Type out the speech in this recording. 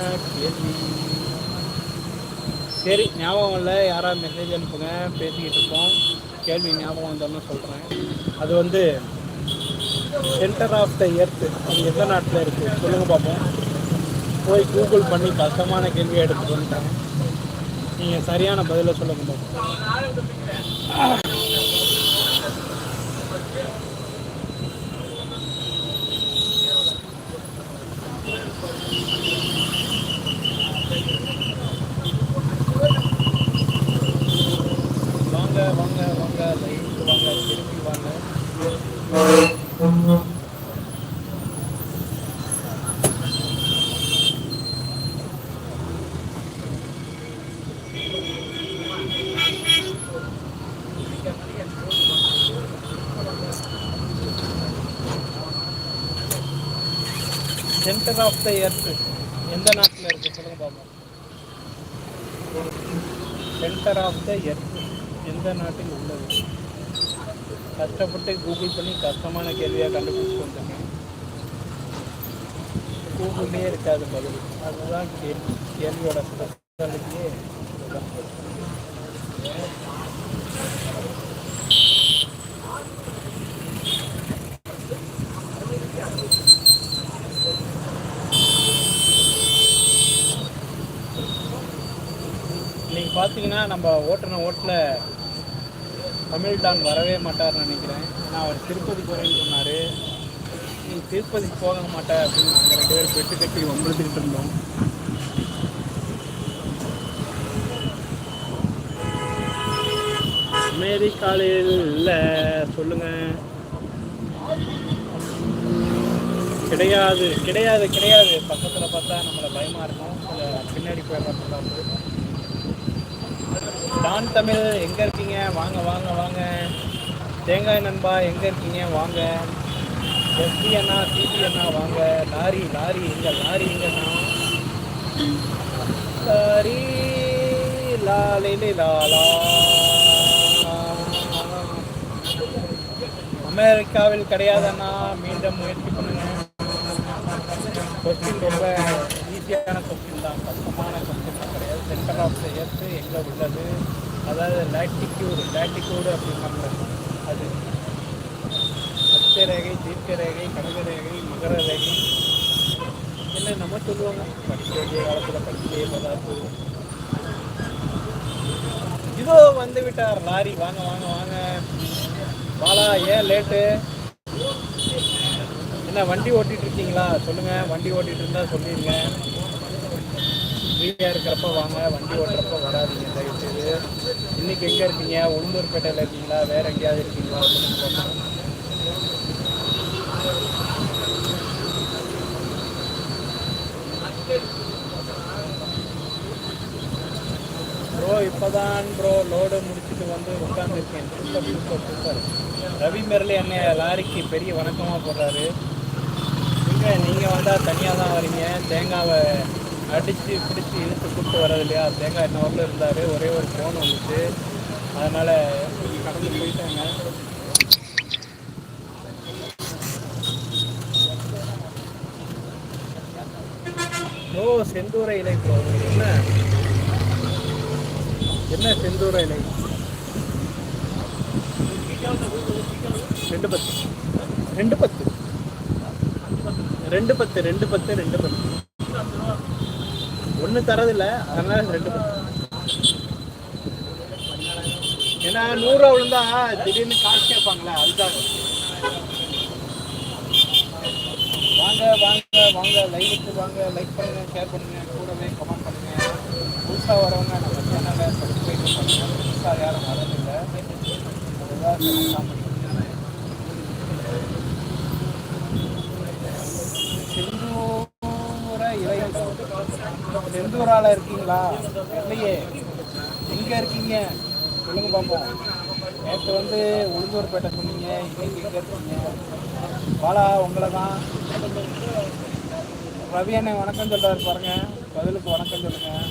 என்ன கேள்வி. சரி ஞாபகம் இல்லை. யாராவது மெசேஜ் அனுப்புங்க. பேசிக்கிட்டு இருக்கோம் கேள்வி ஞாபகம் வந்தோம்னு சொல்கிறேன் அது வந்து சென்டர் ஆஃப் த எர்த் அது எந்த நாட்டில் இருக்குது சொல்லுங்கள் பார்ப்போம் போய் கூகுள் பண்ணி கஷ்டமான கேள்வியை எடுத்துட்டு வந்துட்டேன் நீங்கள் சரியான பதிலை சொல்ல பார்ப்போம் வாங்க வாங்க வாங்க லைட் வாங்க திரும்பி வாங்க. சென்டர் ஆஃப் த எர்த் எந்த நாட்டில் இருக்கு? சொல்லுங்க Baba. Centre of the earth எந்த நாட்டில் உள்ளது? கஷ்டப்பட்டு கூகுள் பண்ணி கஷ்டமான கேள்வியாக கண்டுபிடிச்சு வந்தேங்க. கூகுளே இருக்காது பதில். அதுதான் கேள்வி. கேள்வியோட ஸ்பெஷாலிட்டியே பார்த்தீங்கன்னா நம்ம ஓட்டுன ஓட்டில் தமிழ் டான் வரவே மாட்டார்னு நினைக்கிறேன். நான் அவர் திருப்பதி போகிறேன்னு சொன்னார். நீ திருப்பதிக்கு போக மாட்டேன் அப்படின்னு நாங்கள் ரெண்டு பேர் பெட்டு கட்டி வம்பிழுத்துக்கிட்டு இருந்தோம். அமெரிக்காவில் இல்லை சொல்லுங்கள் கிடையாது கிடையாது கிடையாது. பக்கத்தில் பார்த்தா நம்மளை பயமாக இருக்கும். பின்னாடி போயிடலாம் டான் தமிழ் எங்கே இருக்கீங்க? வாங்க வாங்க வாங்க. தேங்காய் நண்பா எங்கே இருக்கீங்க? வாங்க. எஸ்பி அண்ணா சிபி அண்ணா வாங்க. லாரி லாரி எங்க? லாரி எங்கண்ணா லாரி லாலே லாலா அமெரிக்காவில் கிடையாதண்ணா. மீண்டும் முயற்சி பண்ணுங்க. கொஸ்டின் ரொம்ப ஈஸியான கொஸ்டின் தான். கஷ்டமான கொஸ்டின் கிடையாது. சென்டர் ஆஃப் த எர்த் எங்கே உள்ளது? அதாவது லேட்டிடியூடு லேட்டிடியூடு அப்படின்னு அது பச்சை ரேகை ஜீப ரேகை மகர ரேகை என்ன நம்ம சொல்லுவாங்க? படிக்க வேண்டிய காலத்தில் படிக்கவே பதார்த்து இதோ வந்து விட்டார் லாரி. வாங்க வாங்க வாங்க. பாலா ஏன் லேட்டு என்ன வண்டி ஓட்டிட்டு இருக்கீங்களா சொல்லுங்க. வண்டி ஓட்டிட்டு இருந்தா சொல்லிடுங்க ஃப்ரீயாக இருக்கிறப்ப வாங்க. வண்டி ஓட்டுறப்ப வராதீங்க தயவுச்சு இன்னைக்கு எங்கே இருக்கீங்க? உளுந்தூர்பேட்டையில் இருக்கீங்களா? வேற எங்கேயாவது இருக்கீங்களா? அப்படின்னு பார்ப்போம். ப்ரோ இப்போதான் ப்ரோ லோடு முடிச்சுட்டு வந்து உட்காந்துருக்கேன் super super super Ravi Murali அண்ணன் லாரிக்கு பெரிய வணக்கமாக போடுறாரு. நீங்கள் நீங்கள் வந்தால் தனியாக தான் வரீங்க தேங்காவை அடித்து பிடிச்சி இழுத்து கூப்பிட்டு வர்றது இல்லையா தேங்காய் என்ன ஊரில் இருந்தார். ஒரே ஒரு ஃபோன் வந்துச்சு. அதனால் கடந்து போயிட்டாங்க. ஓ செந்தூர இலை என்ன? என்ன செந்தூர இலை? ரெண்டு பத்து. ரெண்டு பத்து. ரெண்டு பத்து ரெண்டு பத்து ரெண்டு பத்து. ஒன்றும் தரதில்ல. அதனால ரெண்டு ஏன்னா நூறுரூவா விழுந்தா திடீர்னு காசு கேட்பாங்களே அதுதான் வாங்க வாங்க வாங்க. லைவுக்கு வாங்க. லைக் பண்ணுங்க ஷேர் பண்ணுங்க. கூடவே கமெண்ட் பண்ணுங்க. புதுசாக வரவங்க நம்ம சேனலை சப்ஸ்கிரைப் பண்ணுங்க. புதுசாக யாரும் வரதில்லை. அதுதான் காமெடி செந்தூர இலை செந்தூரால இருக்கீங்களா? இல்லையே. எங்கே இருக்கீங்க? சொல்லுங்க பார்ப்போம் நேற்று வந்து உளுந்தூர்பேட்டை சொன்னீங்க. இன்னைக்கு எங்கே இருக்கீங்க? பாலா உங்களை தான். ரவி அண்ணன் வணக்கம் சொல்கிறார் பாருங்கள் பதிலுக்கு வணக்கம் சொல்லுங்கள்